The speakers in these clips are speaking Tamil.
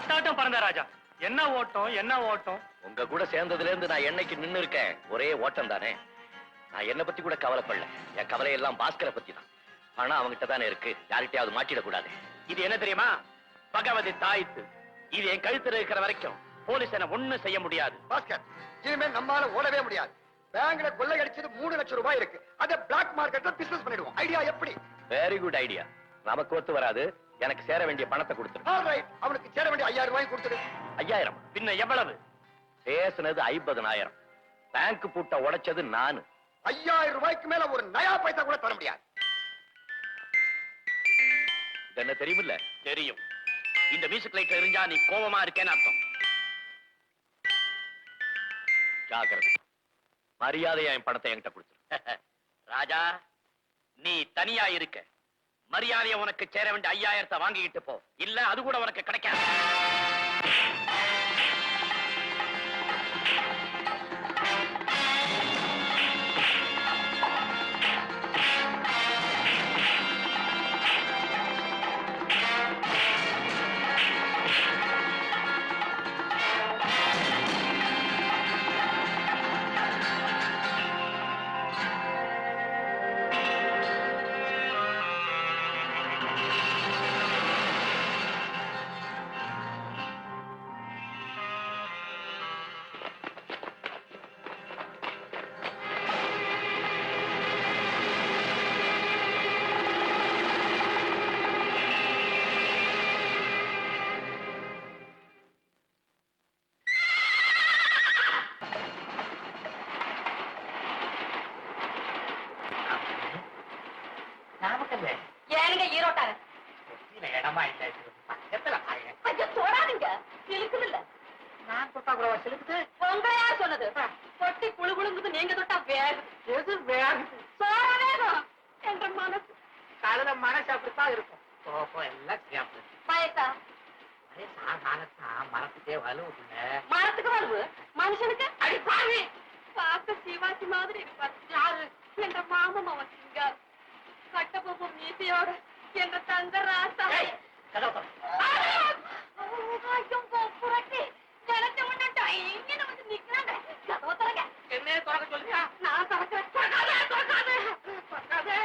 காட்டாட்டம் பறந்த ராஜா. என்ன ஓட்டம் என்ன ஓட்டம்? உங்க கூட சேர்ந்ததுல இருந்து நான் என்னைக்கு நின்னு இருக்கேன் ஒரே ஓட்டம் தானே நான் என்ன பத்தி கூட கவலைப்படல. என் கவலை எல்லாம் பாஸ்கரை பத்தி தான் ஆனா அவங்கிட்ட தானே இருக்கு. யார்கிட்டயாவது மாட்டிடக்கூடாது. இது என்ன தெரியுமா? பகவதி தாய்த்து. இது என் கழுத்துல இருக்கிற வரைக்கும் போலீஸ் என்ன ஒண்ணும் செய்ய முடியாது. பாஸ்கர் இனிமே நம்மால ஓடவே முடியாது. பேங்க்ல கொள்ளை அடிச்சது மூணு லட்சம் ரூபாய் இருக்கு. அத பிளாக் மார்க்கெட்ல பிசினஸ் பண்ணிடுவோம். ஐடியா எப்படி? வெரி குட் ஐடியா நமக்கு ஒத்து வராது. எனக்கு சேர வேண்டிய பணத்தை கொடுத்துரு. அவனுக்கு சேர வேண்டிய ஐயாயிரம் ரூபாய் கொடுத்துடு ஐயாயிரம். பின்ன எவ்வளவு? பேசுனது ஐம்பதனாயிரம். பேங்க் பூட்ட உடைச்சது நானு. ஐயாயிரம் ரூபாய்க்கு மேல ஒரு நயா பைசா கூட தர முடியாது. என்ன தெரியுமில்ல? தெரியும். இந்த மியூசிக் லைட் எரிஞ்சா நீ கோவமா இருக்கேன்னு அர்த்தம். ஜாக்கிரதை. மரியாதையா என் பணத்தை என்கிட்ட கொடுத்துரு. ராஜா நீ தனியா இருக்க. மரியாதையை உனக்கு சேர வேண்டிய ஐயாயிரத்தை வாங்கிக்கிட்டு போ. இல்ல அது கூட உனக்கு கிடைக்காது. இடமா இது பக்கத்துல ஐயோ தொடாதீங்க. இழுக்குது இல்ல நான் தொட்டா கூட சிலுக்குது. உங்களை யார் சொன்னது. கொட்டி குழு குழுங்குது நீங்க தொட்டா வேகுது எது வேகுது சோற வேகம். என்ற மனசு. காலையில மனசு அப்படித்தான் இருக்கும். கோபம் எல்லாம் போயிடும் பயத்தா? மரத்துக்கே வலுவுக்குள்ள மரத்துக்கு வருவு மனுஷனுக்கு? அடி பாவி பார்க்க சிவாஜி மாதிரி இருப்பார். யாரு? என்ற மாமன் அவன் சிங்கார். கட்டபொம்மு மீசையோட என்ற தங்க ராசா. புரட்டி வந்து நிக்கிறாங்க. கதவை திறங்க. என்னைய திறக்க சொல்றியா? நான் திறக்கிறேன் திறக்காதே திறக்காதே திறக்காதே.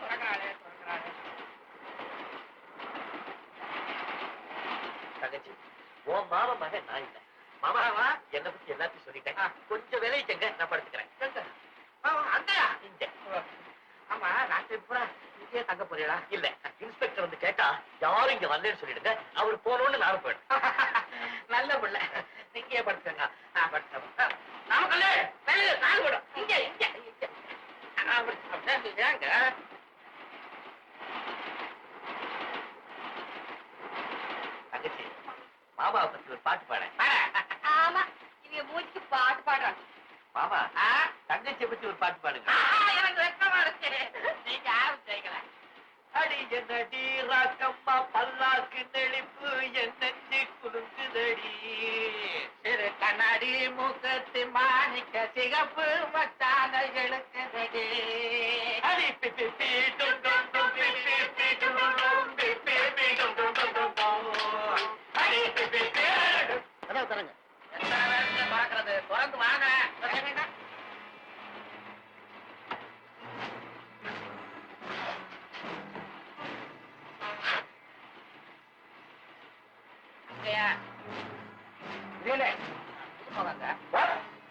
திறக்கிறாளே திறக்கிறாளே தங்கச்சி உன் மாமன் மகன் நான் இல்ல. மாமாவா என்ன பத்தி எல்லாத்தையும் சொல்லிட்டேன். கொஞ்சம் விளைவிக்கங்க நான் படுத்துக்கிறேன். எங்க? ஆ, அங்கயா இங்க. ஆமா ராத்திரி பூரா இங்கேயே தங்க போறீங்களா? இல்ல. இன்ஸ்பெக்டர் வந்து கேட்டா யாரும் இங்க வரலன்னு சொல்லிடுங்க. அவர் போனோன்னு நானும் போயிட்டேன் நல்ல பிள்ளை. படுத்துங்க இங்க. ஏங்க தங்கச்சி மாமாவை பத்தி ஒரு பாட்டு பாட. ஆமா இவங்க மூச்சுக்கு பாட்டு பாடுறாங்க. மாமா ஆ, தங்கச்சியை பத்தி ஒரு பாட்டு பாடுங்க ஆ, எனக்கு வெக்கமா இருக்கு நீங்க யாரும் செய்யல அடி என்னடி ராக்கம்மா பல்லாக்கு நெளிப்பு என் நெஞ்சு குலுங்குதடி. சிறு கண்ணாடி முகத்து மாணிக்க சிகப்பு மச்சான எழுக்குதடி. அடி பி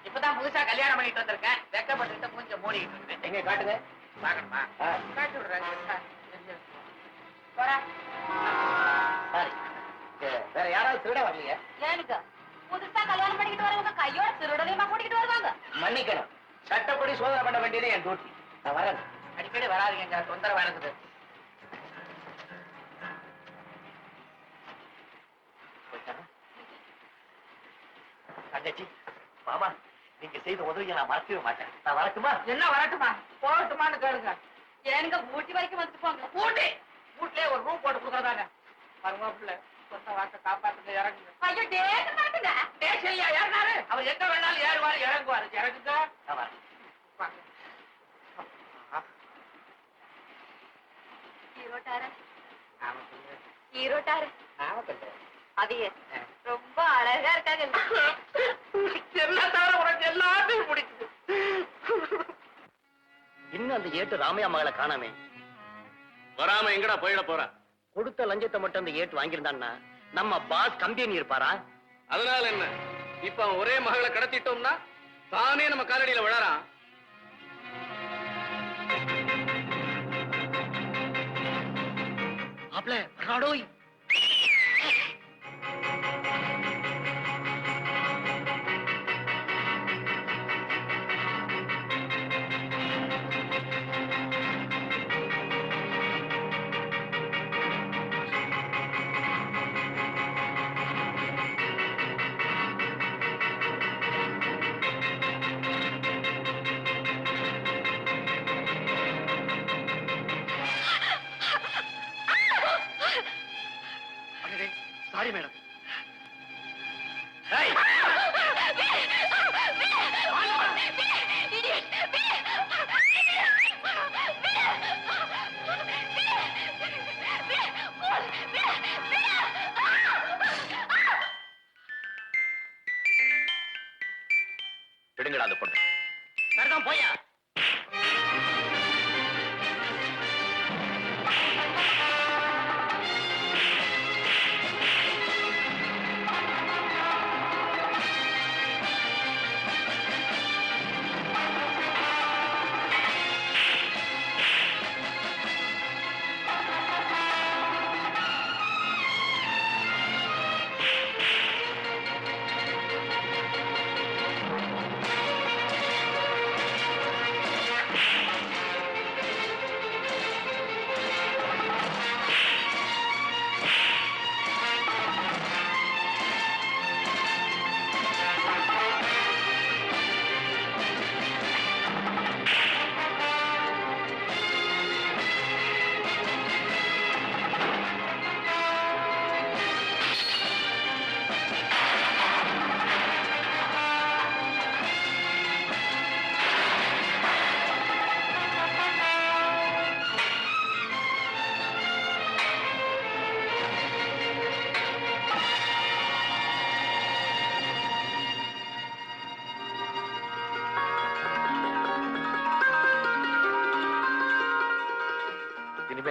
இப்பதான் புதுசா கல்யாணம் பண்ணிட்டு வந்திருக்கேன். வெக்கப்பட்டு மூஞ்ச மூடிட்டு இருக்கேன். எங்க காட்டுங்க பாக்கணுமா. காட்டி வேற யாராவது திருட வரலையா? ஏனுங்க புதுசா கல்யாணம் பண்ணிக்கிட்டு வரவங்க கையோட திருடனையுமா கூட்டிக்கிட்டு வருவாங்க? மன்னிக்கணும். சட்டப்படி சோதனை பண்ண வேண்டியது என் டியூட்டி நான் வரேன். அடிக்கடி வராதீங்க தொந்தரவு இருக்குது. தங்கச்சி மாமா நீங்க செய்த உதவியை நான் மறக்கவே மாட்டேன். நான் வரட்டுமா? என்ன வரட்டுமா? போகட்டுமான்னு கேளுங்க. ஏனுங்க ஊட்டி வரைக்கும் வந்துட்டு போங்க. ஊட்டி? வீட்லயே ஒரு ரூம் போட்டு கொடுக்குறதாங்க. மருமப்பிள்ள சொந்த வாக்க காப்பாத்துங்க இறங்குங்க. ஐயோ டேட்டு மாட்டுங்க ஏறினாரு அவர் எங்க வேணாலும் ஏறுவாரு இறங்குவாரு. இறங்குங்க. ஈரோட்டார. ஈரோட்டார. ஆ. ரொம்ப அழகா இருக்காங்க என்ன தவிர உனக்கு எல்லாத்தையும் பிடிக்குது அந்த ஏட்டு ராமையா மகளை காணாமே? வராம எங்கடா போயிட போறா? கொடுத்த லஞ்சத்தை மட்டும் அந்த ஏட்டு வாங்கியிருந்தான்னா நம்ம பாஸ் கம்பெனி இருப்பாரா? அதனால என்ன? இப்ப அவன் ஒரே மகளை கடத்திட்டோம்னா தானே நம்ம காலடியில விழறான். மாப்ள வர்றாடோய்.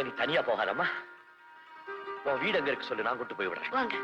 இனிமே நீ தனியா போகாதம்மா. உன் வீடு எங்க இருக்கு சொல்லு நான் கூட்டு போய் விடுறேன். வாங்க.